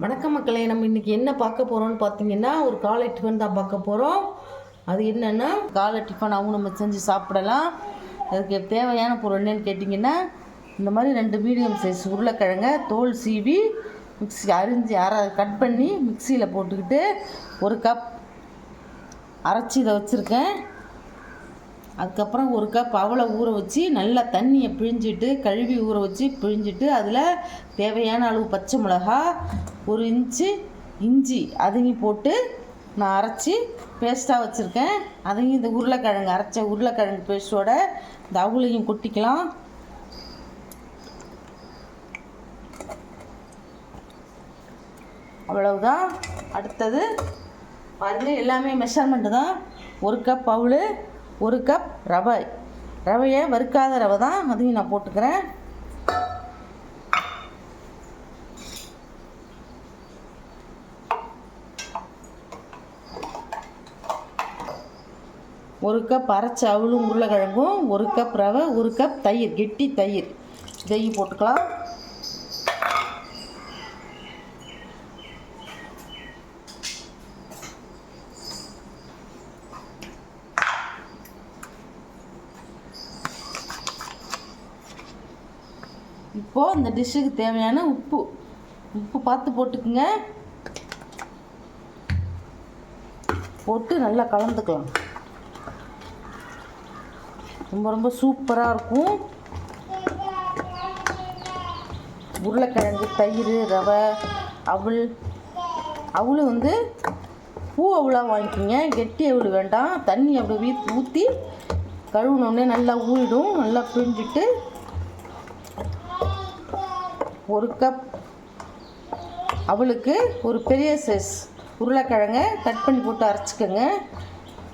வணக்கம் மக்களே நம்ம இன்றைக்கி என்ன பார்க்க போகிறோம்னு பார்த்தீங்கன்னா ஒரு காலை டிஃபன் தான் பார்க்க போகிறோம் அது என்னென்னா காலை டிஃபனாகவும் நம்ம செஞ்சு சாப்பிடலாம். அதுக்கு தேவையான பொருள் என்னன்னு கேட்டிங்கன்னா இந்த மாதிரி ரெண்டு மீடியம் சைஸ் உருளைக்கிழங்க தோல் சீவி மிக்ஸி அரிஞ்சு அரை கட் பண்ணி மிக்சியில் போட்டுக்கிட்டு ஒரு கப் அரைச்சி இதை வச்சுருக்கேன். அதுக்கப்புறம் ஒரு கப் அவளை ஊற வச்சு நல்லா தண்ணியை பிழிஞ்சிட்டு கழுவி ஊற வச்சு பிழிஞ்சிட்டு அதில் தேவையான அளவு பச்சை மிளகா ஒரு இன்ச்சு இஞ்சி அதையும் போட்டு நான் அரைச்சி பேஸ்ட்டாக வச்சுருக்கேன். அதையும் இந்த உருளைக்கிழங்கு அரைச்ச உருளைக்கிழங்கு பேஸ்ட்டோட இந்த அவளையும் கொட்டிக்கலாம். அவ்வளவுதான். அடுத்தது பாருங்க எல்லாமே மெஷர்மெண்ட்டு தான். ஒரு கப் பவுல் ஒரு கப் ரவை. ரவையை வறுக்காத ரவை தான் அதையும் நான் போட்டுக்கிறேன். ஒரு கப் அரைச்ச அவளும் உருளைக்கிழங்கும் ஒரு கப் ரவை ஒரு கப் தயிர் கெட்டி தயிர். இதையும் போட்டுக்கலாம். இப்போது இந்த டிஷ்ஷுக்கு தேவையான உப்பு. உப்பு பார்த்து போட்டுக்குங்க. போட்டு நல்லா கலந்துக்கலாம். ரொம்ப ரொம்ப சூப்பராக இருக்கும். உருளைக்கிழங்கு தயிர் ரவை அவள் அவள் வந்து பூ அவளாக வாங்கிக்கிங்க. கெட்டி அவள் வேண்டாம். தண்ணி அப்படி வீ ஊற்றி கழுவுனோடனே நல்லா ஊறிடும். நல்லா பிழிஞ்சிட்டு ஒரு கப் அவளுக்கு ஒரு பெரிய சைஸ் உருளைக்கிழங்க கட் பண்ணி போட்டு அரைச்சிக்கோங்க.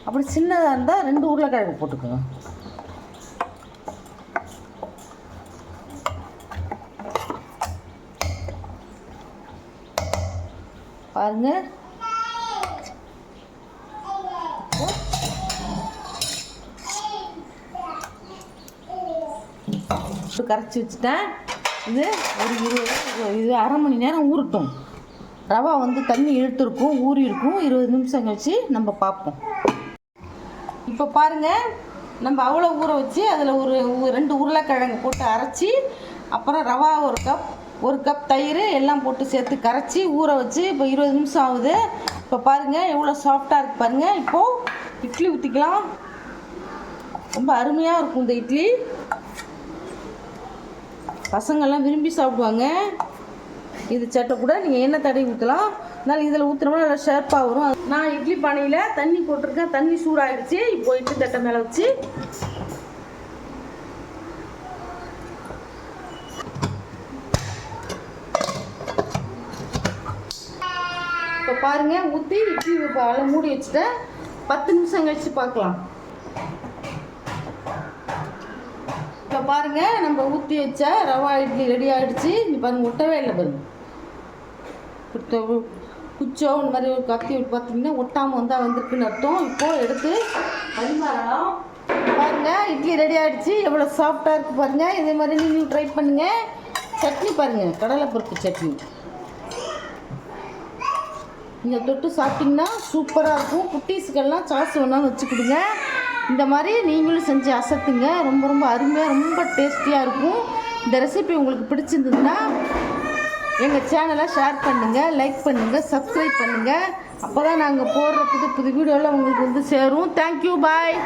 அப்படி சின்னதாக இருந்தால் ரெண்டு உருளைக்கிழங்கு போட்டுக்கோங்க. பாருங்க. கரைச்சி வச்சுட்டேன். இது ஒரு இருபது இது அரை மணி நேரம் ஊறட்டும். ரவா வந்து தண்ணி இழுத்துருக்கும் ஊறி இருக்கும் இருபது நிமிஷம் கழிச்சு நம்ம பார்ப்போம். இப்போ பாருங்கள் நம்ம அவ்வளோ ஊற வச்சு அதில் ஒரு ரெண்டு உருளைக்கிழங்கு போட்டு அரைச்சி அப்புறம் ரவா ஒரு கப் ஒரு கப் தயிர் எல்லாம் போட்டு சேர்த்து கரைச்சி ஊற வச்சு இப்போ இருபது நிமிஷம் ஆகுது. இப்போ பாருங்கள் எவ்வளோ சாஃப்டாக இருக்குது பாருங்கள் இப்போது இட்லி ஊற்றிக்கலாம் ரொம்ப அருமையாக இருக்கும் இந்த இட்லி. பசங்கள்லாம் விரும்பி சாப்பிடுவாங்க. இது சட்டை கூட நீங்கள் எண்ணெய் தடவி ஊற்றலாம் அதனால் இதில் ஊற்றுனோம்னா நல்லா ஷேர்ப்பாக வரும். நான் இட்லி பானையில் தண்ணி போட்டிருக்கேன். தண்ணி சூடாகிடுச்சு இப்போ இட்லி தட்டை மேலே வச்சு பாருங்கள் ஊற்றி இட்லி பாலை மூடி வச்சுட்டேன். பத்து நிமிஷம் கழிச்சு பார்க்கலாம். இப்போ பாருங்க நம்ம ஊற்றி வச்ச ரவா இட்லி ரெடி ஆகிடுச்சு இங்கே பாருங்க ஒட்டவே இல்லை பாருங்க. குச்சோ இந்த மாதிரி ஒரு கத்தி விட்டு பார்த்தீங்கன்னா ஒட்டாமல் வந்தால் வந்திருக்குன்னு அர்த்தம். இப்போ எடுத்து பரிமாறலாம். பாருங்க இட்லி ரெடி ஆகிடுச்சு எவ்வளோ சாஃப்டாக இருக்குது பாருங்க. இதே மாதிரி நீங்களும் ட்ரை பண்ணுங்கள் சட்னி பாருங்க கடலைப்பருப்பு சட்னி. நீங்கள் தொட்டு சாப்பிட்டிங்கன்னா சூப்பராக இருக்கும். குட்டீஸுக்கெல்லாம் சாஸ் வேணாலும் வச்சு கொடுங்க இந்த மாதிரி நீங்களும் செஞ்சு அசத்துங்க. ரொம்ப ரொம்ப அருமையாக ரொம்ப டேஸ்டியாக இருக்கும். இந்த ரெசிபி உங்களுக்கு பிடிச்சிருந்ததுன்னா எங்கள் சேனலை ஷேர் பண்ணுங்கள் லைக் பண்ணுங்கள் சப்ஸ்கிரைப் பண்ணுங்கள் அப்போ தான் நாங்கள் போடுற புது புது வீடியோவில் உங்களுக்கு வந்து சேரும். Thank you bye